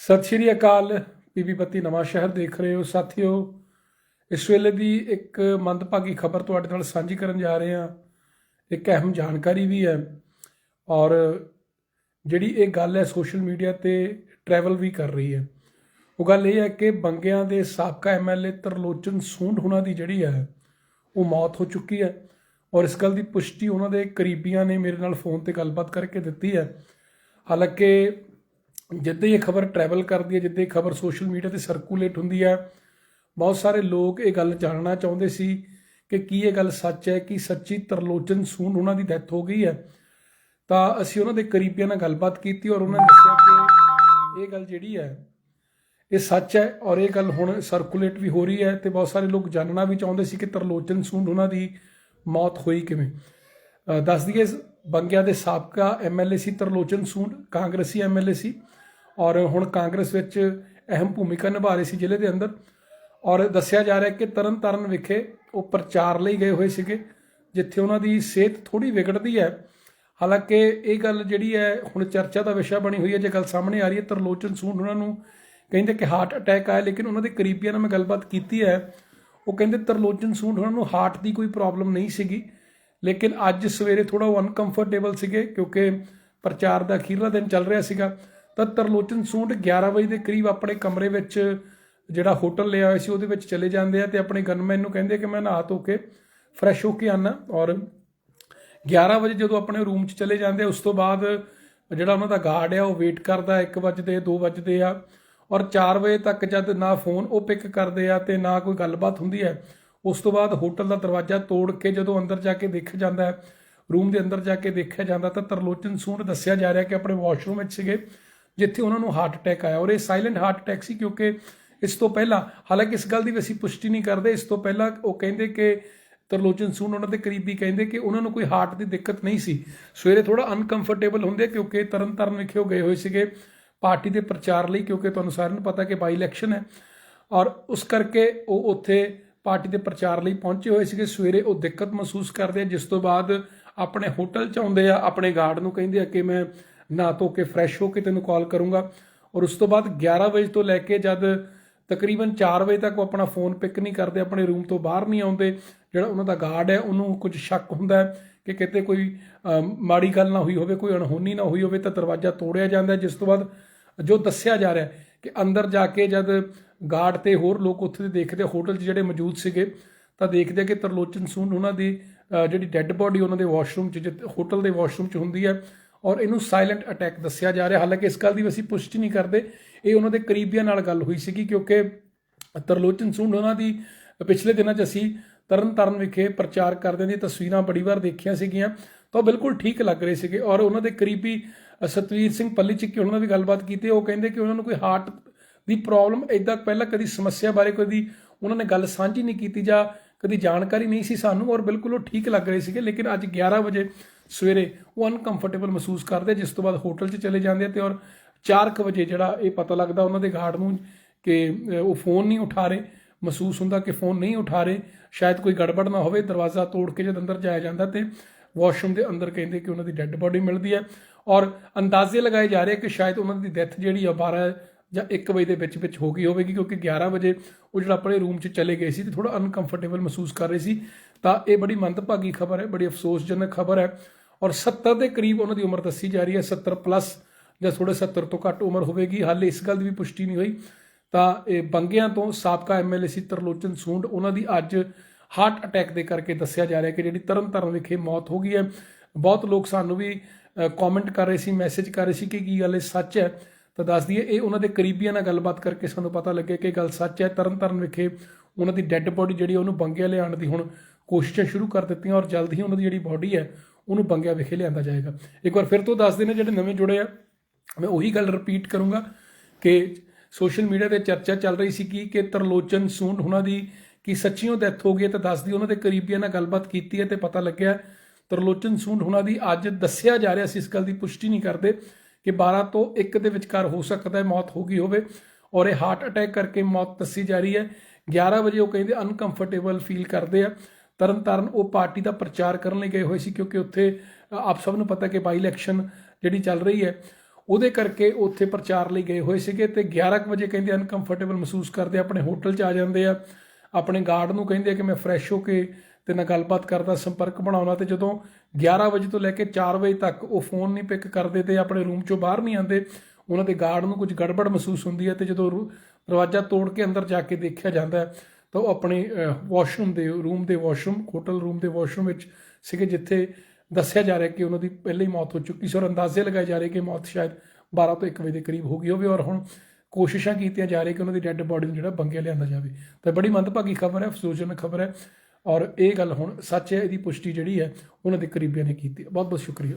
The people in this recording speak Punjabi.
ਸਤਿ ਸ਼੍ਰੀ ਅਕਾਲ, ਬੀਬੀ ਬੱਤੀ ਨਵਾਂ ਸ਼ਹਿਰ ਦੇਖ ਰਹੇ ਹੋ ਸਾਥੀਓ। ਇਸ ਵੇਲੇ ਦੀ ਇੱਕ ਮੰਦਭਾਗੀ ਖਬਰ ਤੁਹਾਡੇ ਨਾਲ ਸਾਂਝੀ ਕਰਨ ਜਾ ਰਹੇ ਹਾਂ। ਇੱਕ ਅਹਿਮ ਜਾਣਕਾਰੀ ਵੀ ਹੈ ਔਰ ਜਿਹੜੀ ਇਹ ਗੱਲ ਹੈ ਸੋਸ਼ਲ ਮੀਡੀਆ ਤੇ ਟਰੈਵਲ ਵੀ ਕਰ ਰਹੀ ਹੈ। ਉਹ ਗੱਲ ਇਹ ਹੈ ਕਿ ਬੰਗਿਆਂ ਦੇ ਸਾਬਕਾ ਐਮਐਲਏ ਤਰਲੋਚਨ ਸੂੰਢ ਉਹਨਾਂ ਦੀ ਜਿਹੜੀ ਹੈ, ਉਹ ਮੌਤ ਹੋ ਚੁੱਕੀ ਹੈ ਔਰ ਇਸ ਗੱਲ ਦੀ ਪੁਸ਼ਟੀ ਉਹਨਾਂ ਦੇ ਕਰੀਬੀਆਂ ਨੇ ਮੇਰੇ ਨਾਲ ਫੋਨ ਤੇ ਗੱਲਬਾਤ ਕਰਕੇ ਦਿੱਤੀ ਹੈ। ਹਾਲਾਂਕਿ ਜਿੱਦਾਂ ਹੀ ਇਹ ਖਬਰ ਟਰੈਵਲ ਕਰਦੀ ਹੈ ਜਿੱਦਾਂ ਇਹ ਖਬਰ ਸੋਸ਼ਲ ਮੀਡੀਆ ਤੇ ਸਰਕੂਲੇਟ ਹੁੰਦੀ ਹੈ ਬਹੁਤ ਸਾਰੇ ਲੋਕ ਇਹ ਗੱਲ ਜਾਣਨਾ ਚਾਹੁੰਦੇ ਸੀ ਕਿ ਕੀ ਇਹ ਗੱਲ ਸੱਚ ਹੈ ਕਿ ਸੱਚੀ ਤਰਲੋਚਨ ਸੂਨ ਉਹਨਾਂ ਦੀ ਡੈਥ ਹੋ ਗਈ ਹੈ। ਤਾਂ ਅਸੀਂ ਉਹਨਾਂ ਦੇ ਕਰੀਬੀਆਂ ਨਾਲ ਗੱਲਬਾਤ ਕੀਤੀ ਔਰ ਉਹਨਾਂ ਨੇ ਦੱਸਿਆ ਕਿ ਇਹ ਗੱਲ ਜਿਹੜੀ ਹੈ ਇਹ ਸੱਚ ਹੈ ਔਰ ਇਹ ਗੱਲ ਹੁਣ ਸਰਕੂਲੇਟ ਵੀ ਹੋ ਰਹੀ ਹੈ ਤੇ ਬਹੁਤ ਸਾਰੇ ਲੋਕ ਜਾਣਨਾ ਵੀ ਚਾਹੁੰਦੇ ਸੀ ਕਿ ਤਰਲੋਚਨ ਸੂਨ ਉਹਨਾਂ ਦੀ ਮੌਤ ਹੋਈ ਕਿਵੇਂ। ਅ, ਦੱਸ ਦਈਏ ਬੰਗਿਆ ਦੇ ਸਾਬਕਾ ਐਮਐਲਏ ਸੀ ਤਰਲੋਚਨ ਸੂਨ ਕਾਂਗਰਸੀ ਐਮਐਲਏ ਸੀ। ਔਰ ਹੁਣ ਕਾਂਗਰਸ ਵਿੱਚ ਅਹਿਮ ਭੂਮਿਕਾ ਨਿਭਾ ਰਹੇ ਸੀ ਜ਼ਿਲ੍ਹੇ ਦੇ ਅੰਦਰ। ਔਰ ਦੱਸਿਆ ਜਾ ਰਿਹਾ ਕਿ ਤਰਨਤਾਰਨ ਵਿਖੇ ਉਹ ਪ੍ਰਚਾਰ ਲਈ ਗਏ ਹੋਏ ਸੀਗੇ, ਜਿੱਥੇ ਉਹਨਾਂ ਦੀ ਸਿਹਤ ਥੋੜੀ ਵਿਗੜਦੀ ਹੈ। ਹਾਲਾਂਕਿ ਇਹ ਗੱਲ ਜਿਹੜੀ ਹੈ, ਹੁਣ ਚਰਚਾ ਦਾ ਵਿਸ਼ਾ ਬਣੀ ਹੋਈ ਹੈ, ਜੇ ਗੱਲ ਸਾਹਮਣੇ ਆ ਰਹੀ ਹੈ, ਤਰਲੋਚਨ ਸੂਨ ਉਹਨਾਂ ਨੂੰ ਕਹਿੰਦੇ ਕਿ ਹਾਰਟ ਅਟੈਕ ਆਇਆ, ਲੇਕਿਨ ਉਹਨਾਂ ਦੇ ਕਰੀਬੀਆਂ ਨਾਲ ਮੈਂ ਗੱਲਬਾਤ ਕੀਤੀ ਹੈ। ਉਹ ਕਹਿੰਦੇ ਤਰਲੋਚਨ ਸੂਨ ਉਹਨਾਂ ਨੂੰ ਹਾਰਟ ਦੀ ਕੋਈ ਪ੍ਰੋਬਲਮ ਨਹੀਂ ਸੀਗੀ, ਲੇਕਿਨ ਅੱਜ ਸਵੇਰੇ ਥੋੜਾ ਉਹ ਅਨਕੰਫਰਟੇਬਲ ਸੀਗੇ, ਕਿਉਂਕਿ ਪ੍ਰਚਾਰ ਦਾ ਅਖੀਰਲਾ ਦਿਨ ਚੱਲ ਰਿਹਾ ਸੀਗਾ। ਤਾਂ ਤਰਲੋਚਨ ਸੂੰਡ 11 ਵਜੇ ਦੇ ਕਰੀਬ ਆਪਣੇ ਕਮਰੇ ਵਿੱਚ ਜਿਹੜਾ ਹੋਟਲ ਲਿਆ ਹੋਇਆ ਸੀ, ਉਹਦੇ ਵਿੱਚ ਚਲੇ ਜਾਂਦੇ ਆ ਤੇ ਆਪਣੇ ਗਨਮੈਨ ਨੂੰ ਕਹਿੰਦੇ ਕਿ ਮੈਂ ਨਹਾ ਧੋ ਕੇ ਫਰੈਸ਼ ਹੋ ਕੇ ਆਨਾ। ਔਰ 11 ਵਜੇ ਜਦੋਂ ਆਪਣੇ ਰੂਮ 'ਚ ਚਲੇ ਜਾਂਦੇ ਉਸ ਤੋਂ ਬਾਅਦ ਜਿਹੜਾ ਉਹਨਾਂ ਦਾ ਗਾਰਡ ਆ, ਉਹ ਵੇਟ ਕਰਦਾ 1 ਵਜੇ 2 ਵਜੇ ਆ। ਔਰ 4 ਵਜੇ ਤੱਕ ਜਦ ਨਾ ਫੋਨ ਉਹ ਪਿਕ ਕਰਦੇ ਆ ਤੇ ਨਾ ਕੋਈ ਗੱਲਬਾਤ ਹੁੰਦੀ ਹੈ, ਉਸ ਤੋਂ ਬਾਅਦ ਹੋਟਲ ਦਾ ਦਰਵਾਜ਼ਾ ਤੋੜ ਕੇ ਜਦੋਂ ਅੰਦਰ ਜਾ ਕੇ ਦੇਖਿਆ ਜਾਂਦਾ ਹੈ, ਰੂਮ ਦੇ ਅੰਦਰ ਜਾ ਕੇ ਦੇਖਿਆ ਜਾਂਦਾ, ਤਾਂ ਤਰਲੋਚਨ ਸੂਨ ਦੱਸਿਆ ਜਾ ਰਿਹਾ ਕਿ ਆਪਣੇ ਵਾਸ਼ਰੂਮ ਵਿੱਚ ਸੀਗੇ। ਜਿੱਥੇ ਉਹਨਾਂ ਨੂੰ ਹਾਰਟ ਅਟੈਕ ਆਇਆ ਔਰ ਇਹ ਸਾਇਲੈਂਟ ਹਾਰਟ ਅਟੈਕ ਸੀ ਕਿਉਂਕਿ ਇਸ ਤੋਂ ਪਹਿਲਾਂ, ਹਾਲਾਂਕਿ ਇਸ ਗੱਲ ਦੀ ਵੀ ਅਸੀਂ ਪੁਸ਼ਟੀ ਨਹੀਂ ਕਰਦੇ, ਇਸ ਤੋਂ ਪਹਿਲਾਂ ਉਹ ਕਹਿੰਦੇ ਕਿ ਤਰਲੋਚਨ ਸੂਨ ਉਹਨਾਂ ਦੇ ਕਰੀਬੀ ਕਹਿੰਦੇ ਕਿ ਉਹਨਾਂ ਨੂੰ ਕੋਈ ਹਾਰਟ ਦੀ ਦਿੱਕਤ ਨਹੀਂ ਸੀ। ਸਵੇਰੇ ਥੋੜਾ ਅਨਕੰਫਰਟੇਬਲ ਹੁੰਦੇ ਕਿਉਂਕਿ ਤਰਨਤਾਰਨ ਵਿਖੇ ਉਹ ਗਏ ਹੋਏ ਸੀਗੇ ਪਾਰਟੀ ਦੇ ਪ੍ਰਚਾਰ ਲਈ ਕਿਉਂਕਿ ਤੁਹਾਨੂੰ ਸਾਰਿਆਂ ਨੂੰ ਪਤਾ ਕਿ ਬਾਈ ਇਲੈਕਸ਼ਨ ਹੈ। ਔਰ ਉਸ ਕਰਕੇ ਉਹ ਉੱਥੇ ਪਾਰਟੀ ਦੇ ਪ੍ਰਚਾਰ ਲਈ ਪਹੁੰਚੇ ਹੋਏ ਸੀਗੇ। ਸਵੇਰੇ ਉਹ ਦਿੱਕਤ ਮਹਿਸੂਸ ਕਰਦੇ ਆ, ਜਿਸ ਤੋਂ ਬਾਅਦ ਆਪਣੇ ਹੋਟਲ ਚ ਆਉਂਦੇ ਆ, ਆਪਣੇ ਗਾਰਡ ਨੂੰ ਕਹਿੰਦੇ ਆ ਕਿ ਮੈਂ ਨਹਾ ਧੋ ਕੇ ਫਰੈਸ਼ ਹੋ ਕੇ ਤੈਨੂੰ ਕਾਲ ਕਰੂੰਗਾ। ਔਰ ਉਸ ਤੋਂ ਬਾਅਦ 11 ਵਜੇ ਤੋਂ ਲੈ ਕੇ ਜਦ ਤਕਰੀਬਨ 4 ਵਜੇ ਤੱਕ ਉਹ ਆਪਣਾ ਫੋਨ ਪਿਕ ਨਹੀਂ ਕਰਦੇ, ਆਪਣੇ ਰੂਮ ਤੋਂ ਬਾਹਰ ਨਹੀਂ ਆਉਂਦੇ, ਜਿਹੜਾ ਉਹਨਾਂ ਦਾ ਗਾਰਡ ਹੈ, ਉਹਨੂੰ ਕੁਝ ਸ਼ੱਕ ਹੁੰਦਾ ਕਿ ਕਿਤੇ ਕੋਈ ਮਾੜੀ ਗੱਲ ਨਾ ਹੋਈ ਹੋਵੇ, ਕੋਈ ਅਣਹੋਨੀ ਨਾ ਹੋਈ ਹੋਵੇ ਤਾਂ ਦਰਵਾਜ਼ਾ ਤੋੜਿਆ ਜਾਂਦਾ ਜਿਸ ਤੋਂ ਬਾਅਦ ਜੋ ਦੱਸਿਆ ਜਾ ਰਿਹਾ ਕਿ ਅੰਦਰ ਜਾ ਕੇ ਜਦ ਗਾਰਡ ਤੇ ਹੋਰ ਲੋਕ ਉੱਥੇ ਦੇ ਦੇਖਦੇ ਹੋਟਲ 'ਚ ਜਿਹੜੇ ਮੌਜੂਦ ਸੀਗੇ, ਤਾਂ ਦੇਖਦੇ ਕਿ ਤਰਲੋਚਨ ਸੂਨ ਉਹਨਾਂ ਦੀ ਜਿਹੜੀ ਡੈੱਡ ਬੋਡੀ ਉਹਨਾਂ ਦੇ ਵਾਸ਼ਰੂਮ 'ਚ, ਜਿੱਥੇ ਹੋਟਲ ਦੇ ਵਾਸ਼ਰੂਮ 'ਚ ਹੁੰਦੀ ਹੈ ਔਰ ਇਹਨੂੰ ਸਾਇਲੈਂਟ ਅਟੈਕ ਦੱਸਿਆ ਜਾ ਰਿਹਾ। ਹਾਲਾਂਕਿ ਇਸ ਗੱਲ ਦੀ ਵੀ ਅਸੀਂ ਪੁਸ਼ਟੀ ਨਹੀਂ ਕਰਦੇ। ਇਹ ਉਹਨਾਂ ਦੇ ਕਰੀਬੀਆਂ ਨਾਲ ਗੱਲ ਹੋਈ ਸੀਗੀ ਕਿਉਂਕਿ ਤਰਲੋਚਨ ਸੁੰਡ ਉਹਨਾਂ ਦੀ ਪਿਛਲੇ ਦਿਨਾਂ 'ਚ ਅਸੀਂ ਤਰਨ ਤਰਨਤਾਰਨ ਵਿਖੇ ਪ੍ਰਚਾਰ ਕਰਦੇ ਦੀਆਂ ਤਸਵੀਰਾਂ ਬੜੀ ਵਾਰ ਦੇਖੀਆਂ ਸੀਗੀਆਂ। ਤਾਂ ਉਹ ਬਿਲਕੁਲ ਠੀਕ ਲੱਗ ਰਹੇ ਸੀਗੇ ਔਰ ਉਹਨਾਂ ਦੇ ਕਰੀਬੀ ਸਤਵੀਰ ਸਿੰਘ ਪੱਲੀ ਚੱਕੀ ਉਹਨਾਂ ਨਾਲ ਵੀ ਗੱਲਬਾਤ ਕੀਤੀ, ਉਹ ਕਹਿੰਦੇ ਕਿ ਉਹਨਾਂ ਨੂੰ ਕੋਈ ਹਾਰਟ ਦੀ ਪ੍ਰੋਬਲਮ ਇਦਾਂ ਪਹਿਲਾਂ ਕਦੀ ਸਮੱਸਿਆ ਬਾਰੇ ਕਦੀ ਉਹਨਾਂ ਨੇ ਗੱਲ ਸਾਂਝੀ ਨਹੀਂ ਕੀਤੀ ਜਾਂ ਕਦੀ ਜਾਣਕਾਰੀ ਨਹੀਂ ਸੀ ਸਾਨੂੰ ਔਰ ਬਿਲਕੁਲ ਉਹ ਠੀਕ ਲੱਗ ਰਹੇ ਸੀਗੇ। ਲੇਕਿਨ ਅੱਜ 11 ਵਜੇ ਸਵੇਰੇ ਉਹ ਅਨਕੰਫਰਟੇਬਲ ਮਹਿਸੂਸ ਕਰਦੇ, ਜਿਸ ਤੋਂ ਬਾਅਦ ਹੋਟਲ 'ਚ ਚਲੇ ਜਾਂਦੇ ਆ ਤੇ ਔਰ 4:00 ਵਜੇ ਜਿਹੜਾ ਇਹ ਪਤਾ ਲੱਗਦਾ ਉਹਨਾਂ ਦੇ ਗਾਰਡ ਨੂੰ ਕਿ ਉਹ ਫੋਨ ਨਹੀਂ ਉਠਾ ਰਹੇ। ਮਹਿਸੂਸ ਹੁੰਦਾ ਕਿ ਫੋਨ ਨਹੀਂ ਉਠਾ ਰਹੇ। ਸ਼ਾਇਦ ਕੋਈ ਗੜਬੜ ਨਾ ਹੋਵੇ, ਦਰਵਾਜ਼ਾ ਤੋੜ ਕੇ ਜਦ ਅੰਦਰ ਜਾਇਆ ਜਾਂਦਾ ਤੇ ਵਾਸ਼ਰੂਮ ਦੇ ਅੰਦਰ ਕਹਿੰਦੇ ਕਿ ਉਹਨਾਂ ਦੀ ਡੈੱਡ ਬੋਡੀ ਮਿਲਦੀ ਹੈ। ਔਰ ਅੰਦਾਜ਼ੇ ਲਗਾਏ ਜਾ ਰਹੇ ਕਿ ਸ਼ਾਇਦ ਉਹਨਾਂ ਦੀ ਡੈਥ ਜਿਹੜੀ ਆ 12 ਜਾਂ 1 ਵਜੇ ਦੇ ਵਿੱਚ ਵਿੱਚ ਹੋ ਗਈ ਹੋਵੇਗੀ, ਕਿਉਂਕਿ 11 ਵਜੇ ਉਹ ਜਿਹੜਾ ਆਪਣੇ ਰੂਮ 'ਚ ਚਲੇ ਗਏ ਸੀ ਤੇ ਥੋੜਾ ਅਨਕੰਫਰਟੇਬਲ ਮਹਿਸੂਸ ਕਰ ਰਹੇ ਸੀ। ਤਾਂ ਇਹ ਬੜੀ ਮੰਦਭਾਗੀ ਖਬਰ ਹੈ, ਬੜੀ ਅਫਸੋਸਜਨਕ ਖਬਰ ਹੈ। ਔਰ 70 ਦੇ ਕਰੀਬ ਉਹਨਾਂ ਦੀ ਉਮਰ ਦੱਸੀ ਜਾ ਰਹੀ ਹੈ 70 ਪਲੱਸ ਜਾਂ ਥੋੜੇ 70 ਤੋਂ ਘੱਟ ਉਮਰ ਹੋਵੇਗੀ। ਹਾਲੇ ਇਸ ਗੱਲ ਦੀ ਵੀ ਪੁਸ਼ਟੀ ਨਹੀਂ ਹੋਈ। ਤਾਂ ਇਹ ਬੰਗਿਆਂ ਤੋਂ ਸਾਬਕਾ ਐਮਐਲਏ ਸੀ ਤਰਲੋਚਨ ਸੂੰਡ, ਉਹਨਾਂ ਦੀ ਅੱਜ ਹਾਰਟ ਅਟੈਕ ਦੇ ਕਰਕੇ ਦੱਸਿਆ ਜਾ ਰਿਹਾ ਕਿ ਜਿਹੜੀ ਤਰਨਤਾਰਨ ਵਿਖੇ ਮੌਤ ਹੋ ਗਈ ਹੈ। ਬਹੁਤ ਲੋਕ ਸਾਨੂੰ ਵੀ ਕਮੈਂਟ ਕਰ ਰਹੇ ਸੀ ਮੈਸੇਜ ਕਰ ਰਹੇ ਸੀ ਕਿ ਕੀ ਗੱਲ ਇਹ ਸੱਚ ਹੈ। ਤਾਂ ਦੱਸ ਦਈਏ, ਇਹ ਉਹਨਾਂ ਦੇ ਕਰੀਬੀਆਂ ਨਾਲ ਗੱਲਬਾਤ ਕਰਕੇ ਸਾਨੂੰ ਪਤਾ ਲੱਗਿਆ ਕਿ ਇਹ ਗੱਲ ਸੱਚ ਹੈ। ਤਰਨਤਾਰਨ ਵਿਖੇ ਉਹਨਾਂ ਦੀ ਡੈੱਡ ਬੋਡੀ ਜਿਹੜੀ ਉਹਨੂੰ ਬੰਗਿਆ ਲਿਆਉਣ ਦੀ ਹੁਣ ਕੋਸ਼ਿਸ਼ਾਂ ਸ਼ੁਰੂ ਕਰ ਦਿੱਤੀਆਂ ਔਰ ਜਲਦ ਹੀ ਉਹਨਾਂ ਦੀ ਜਿਹੜੀ ਬੋਡੀ ਹੈ ਉਹਨੂੰ ਬੰਗਿਆ ਵਿਖੇ ਲਿਆਂਦਾ ਜਾਏਗਾ। ਇੱਕ ਵਾਰ ਫਿਰ ਤੋਂ ਦੱਸ ਦੇਣੇ, ਜਿਹੜੇ ਨਵੇਂ ਜੁੜੇ ਆ, ਮੈਂ ਉਹੀ ਗੱਲ ਰਿਪੀਟ ਕਰੂੰਗਾ ਕਿ ਸੋਸ਼ਲ ਮੀਡੀਆ ਤੇ ਚਰਚਾ ਚੱਲ ਰਹੀ ਸੀ ਕਿ ਕਿ ਤਰਲੋਚਨ ਸੂੰਡ ਉਹਨਾਂ ਦੀ ਕਿ ਸੱਚੀਓ ਡੈਥ ਹੋ ਗਈ ਹੈ ਤਾਂ ਦੱਸਦੀ ਉਹਨਾਂ ਦੇ ਕਰੀਬੀਆਂ ਨਾਲ ਗੱਲਬਾਤ ਕੀਤੀ ਹੈ ਤੇ ਪਤਾ ਲੱਗਿਆ ਤਰਲੋਚਨ ਸੂੰਡ ਉਹਨਾਂ ਦੀ ਅੱਜ ਦੱਸਿਆ ਜਾ ਰਿਹਾ ਸੀ, ਇਸ ਗੱਲ ਦੀ ਪੁਸ਼ਟੀ ਨਹੀਂ ਕਰਦੇ ਕਿ 12 ਤੋਂ 1 ਦੇ ਵਿਚਕਾਰ ਹੋ ਸਕਦਾ ਹੈ ਮੌਤ ਹੋ ਗਈ ਹੋਵੇ ਔਰ ਇਹ ਹਾਰਟ ਅਟੈਕ ਕਰਕੇ ਮੌਤ ਦੱਸੀ ਜਾ ਰਹੀ ਹੈ। 11 ਵਜੇ ਉਹ ਕਹਿੰਦੇ ਅਨਕੰਫਰਟੇਬਲ ਫੀਲ ਕਰਦੇ ਆ। ਤਰਨਤਾਰਨ ਉਹ ਪਾਰਟੀ ਦਾ ਪ੍ਰਚਾਰ ਕਰਨ ਲਈ ਗਏ ਹੋਏ ਸੀ ਕਿਉਂਕਿ ਉੱਥੇ ਆਪ ਸਭ ਨੂੰ ਪਤਾ ਕਿ ਬਾਈ ਇਲੈਕਸ਼ਨ ਜਿਹੜੀ ਚੱਲ ਰਹੀ ਹੈ, ਉਹਦੇ ਕਰਕੇ ਉੱਥੇ ਪ੍ਰਚਾਰ ਲਈ ਗਏ ਹੋਏ ਸੀਗੇ ਤੇ 11 ਕੁ ਵਜੇ ਕਹਿੰਦੇ ਅਨਕੰਫਰਟੇਬਲ ਮਹਿਸੂਸ ਕਰਦੇ ਆਪਣੇ ਹੋਟਲ 'ਚ ਆ ਜਾਂਦੇ ਆ, ਆਪਣੇ ਗਾਰਡ ਨੂੰ ਕਹਿੰਦੇ ਆ ਕਿ ਮੈਂ ਫਰੈਸ਼ ਹੋ ਕੇ ਤੇ ਨਾਲ ਗੱਲਬਾਤ ਕਰਦਾ, ਸੰਪਰਕ ਬਣਾਉਣਾ ਤੇ ਜਦੋਂ 11 ਵਜੇ ਤੋਂ ਲੈ ਕੇ 4 ਵਜੇ ਤੱਕ ਉਹ ਫੋਨ ਨਹੀਂ ਪਿਕ ਕਰਦੇ ਤੇ ਆਪਣੇ ਰੂਮ 'ਚੋਂ ਬਾਹਰ ਨਹੀਂ ਆਉਂਦੇ, ਉਹਨਾਂ ਦੇ ਗਾਰਡ ਨੂੰ ਕੁਝ ਗੜਬੜ ਮਹਿਸੂਸ ਹੁੰਦੀ ਹੈ ਤੇ ਜਦੋਂ ਰੂ- ਦਰਵਾਜ਼ਾ ਤੋੜ ਕੇ ਅੰਦਰ ਜਾ ਕੇ ਦੇਖਿਆ ਜਾਂਦਾ ਤਾਂ ਉਹ ਆਪਣੇ ਵਾਸ਼ਰੂਮ ਦੇ ਰੂਮ ਦੇ ਵਾਸ਼ਰੂਮ ਹੋਟਲ ਰੂਮ ਦੇ ਵਾਸ਼ਰੂਮ ਵਿੱਚ ਸੀਗੇ, ਜਿੱਥੇ ਦੱਸਿਆ ਜਾ ਰਿਹਾ ਕਿ ਉਹਨਾਂ ਦੀ ਪਹਿਲਾਂ ਹੀ ਮੌਤ ਹੋ ਚੁੱਕੀ ਸੀ ਔਰ ਅੰਦਾਜ਼ੇ ਲਗਾਏ ਜਾ ਰਹੇ ਕਿ ਮੌਤ ਸ਼ਾਇਦ 12 ਤੋਂ 1 ਵਜੇ ਦੇ ਕਰੀਬ ਹੋ ਗਈ ਹੋਵੇ ਔਰ ਹੁਣ ਕੋਸ਼ਿਸ਼ਾਂ ਕੀਤੀਆਂ ਜਾ ਰਹੀਆਂ ਕਿ ਉਹਨਾਂ ਦੀ ਡੈੱਡ ਬਾਡੀ ਨੂੰ ਜਿਹੜਾ ਬੰਗੇ ਲਿਆਂਦਾ ਜਾਵੇ। ਤਾਂ ਬੜੀ ਮੰਦਭਾਗੀ ਖਬਰ ਹੈ, ਅਫਸੋਸਜਨਕ ਖਬਰ ਹੈ ਔਰ ਇਹ ਗੱਲ ਹੁਣ ਸੱਚ ਹੈ, ਇਹਦੀ ਪੁਸ਼ਟੀ ਜਿਹੜੀ ਹੈ, ਉਹਨਾਂ ਦੇ ਕਰੀਬੀਆਂ ਨੇ ਕੀਤੀ ਬਹੁਤ ਬਹੁਤ ਸ਼ੁਕਰੀਆ।